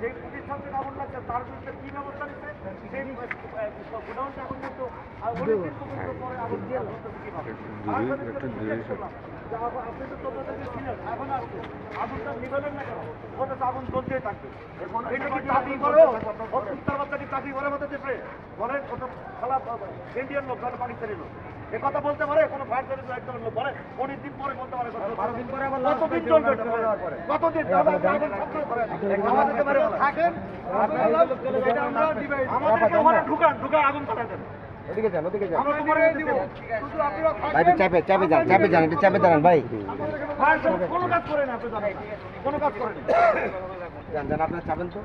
যে প্রতিষ্ঠান থেকে আগুন লাগছে তার বিরুদ্ধে কি ব্যবস্থা নিচ্ছে? সেই গোডাউনটা এখন কিন্তু অনেকদিন পর্যন্ত পরে আগুন দিয়ে আপনি তো তদন্তে ছিলেন এখন আগুনটা নিবেলেন না কেন? ওটা তো আগুন জ্বলতেই থাকবে এটা কি দাবি করো ও কুত্তার বাচ্চা কি চাকরি করে আমাদের দেশে বলেন ওটা খালা ইন্ডিয়ান লোক না পাকিস্তানি লোক এ কথা বলতে পারে কোনো ফায়ার সার্ভিস একজন লোক বলে অনেক দিন পরে বলতে পারে কতদিন পরে কতদিন চলবে কতদিন? থাকেন আমাদেরকে ওখানে ঢুকান ঢুকান আগুন পাঠাই দেন। ওদিকে যান ওদিকে যান। আমরা তো মরে দিব শুধু আপনারা ভাই একটু চাপে চাপে যান চাপে যান একটু চাপে দাঁড়ান ভাই। কোনো কাজ করে না আপনি কোনো কাজ করেন না। যান যান আপনার চাপেন তো।